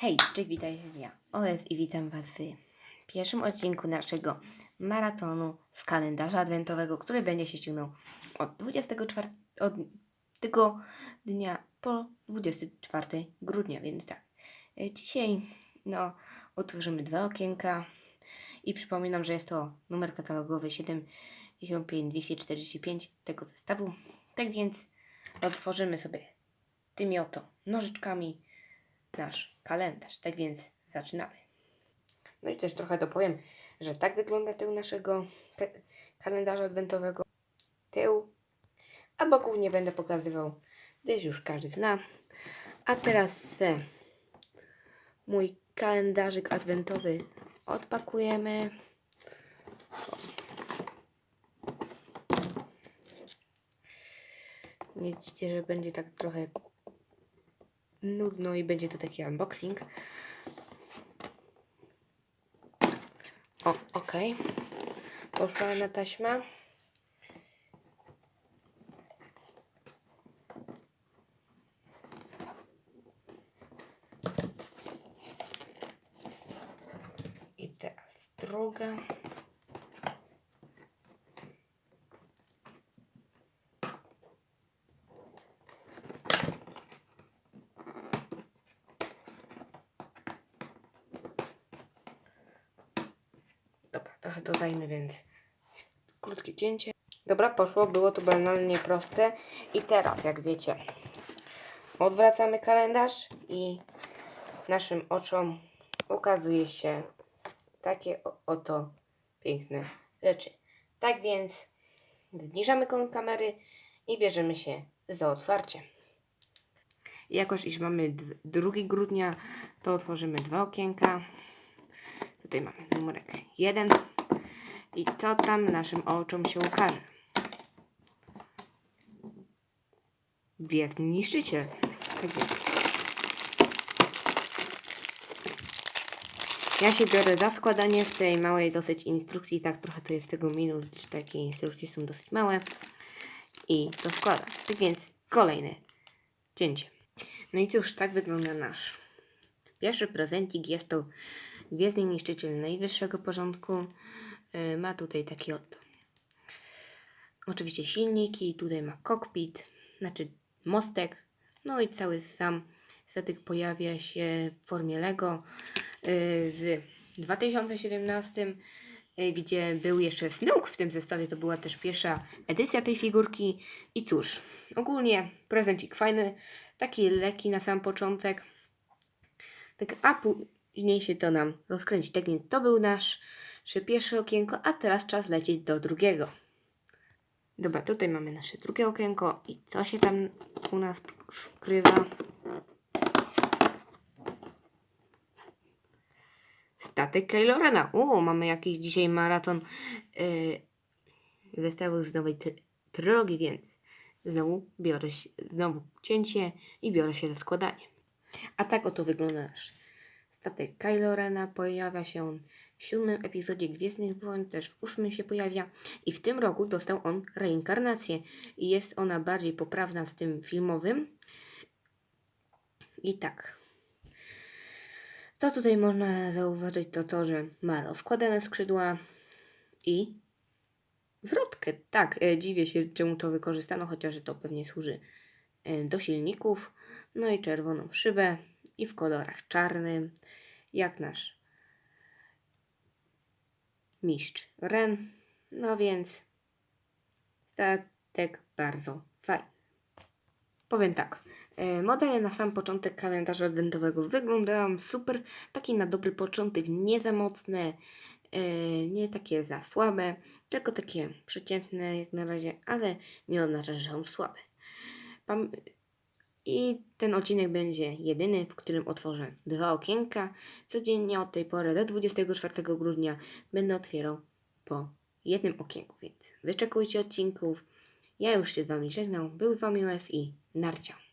Hej, cześć, witajcie ja, OS i witam Was w pierwszym odcinku naszego maratonu z kalendarza adwentowego, który będzie się ściągnął od 24, od tego dnia po 24 grudnia, więc tak. e, Dzisiaj, no, otworzymy dwa okienka i przypominam, że jest to numer katalogowy 75245 tego zestawu. Tak więc otworzymy sobie tymi oto nożyczkami nasz kalendarz. Tak więc zaczynamy. No i też trochę dopowiem, że tak wygląda tył naszego ka- kalendarza adwentowego. Tył, a boków nie będę pokazywał, gdyż już każdy zna. A teraz e, mój kalendarzyk adwentowy odpakujemy. Widzicie, że będzie tak trochę nudno i będzie to taki unboxing. O, okej. Poszła na taśmę. I teraz druga. Dobra, trochę dodajmy, więc krótkie cięcie. Dobra, poszło, było to banalnie proste. I teraz, jak wiecie, odwracamy kalendarz i naszym oczom ukazuje się takie oto piękne rzeczy. Tak więc zniżamy kąt kamery i bierzemy się za otwarcie. Jakoż iż mamy dw- 2 grudnia, to otworzymy dwa okienka. Tutaj mamy numerek 1. I co tam naszym oczom się ukaże? Gwiezdny niszczyciel. Tak jest. Ja się biorę za składanie w tej małej dosyć instrukcji. Tak trochę to jest tego minus, gdyż takie instrukcje są dosyć małe. I to składam. Tak więc kolejne cięcie. No i cóż, tak wygląda nasz pierwszy prezencik. Jest to Gwiezdny Niszczyciel najwyższego porządku. Yy, ma tutaj taki oto. Oczywiście silniki, tutaj ma kokpit, znaczy mostek. No i cały sam statek pojawia się w formie Lego yy, w 2017, yy, gdzie był jeszcze Snoke w tym zestawie. To była też pierwsza edycja tej figurki. I cóż, ogólnie prezencik fajny, taki lekki na sam początek. Tak, a później się to nam rozkręci. Tak więc to był nasz nasze pierwsze okienko, a teraz czas lecieć do drugiego. Dobra, tutaj mamy nasze drugie okienko i co się tam u nas skrywa? Statek Kylo Rena. O, mamy jakiś dzisiaj maraton yy, zestawów z nowej trylogii, więc znowu biorę się, znowu cięcie i biorę się za składanie. A tak oto wygląda nasz statek Kylo Rena. Pojawia się w siódmym epizodzie Gwiezdnych Wojen, też w ósmym się pojawia i w tym roku dostał on reinkarnację i jest ona bardziej poprawna z tym filmowym. I tak. To tutaj można zauważyć to to, że ma rozkładane skrzydła i wrotkę. Tak, e, dziwię się czemu to wykorzystano, chociaż to pewnie służy e, do silników. No i czerwoną szybę i w kolorach czarnym, jak nasz mistrz Ren. No więc statek bardzo fajny. Powiem tak. e, Modele na sam początek kalendarza adwentowego wyglądają super. Taki na dobry początek, nie za mocne, e, nie takie za słabe, tylko takie przeciętne jak na razie, ale nie oznacza, że są słabe. I ten odcinek będzie jedyny, w którym otworzę dwa okienka. Codziennie od tej pory do 24 grudnia będę otwierał po jednym okienku, więc wyczekujcie odcinków. Ja już się z Wami żegnam. Był z Wami OS i narcia.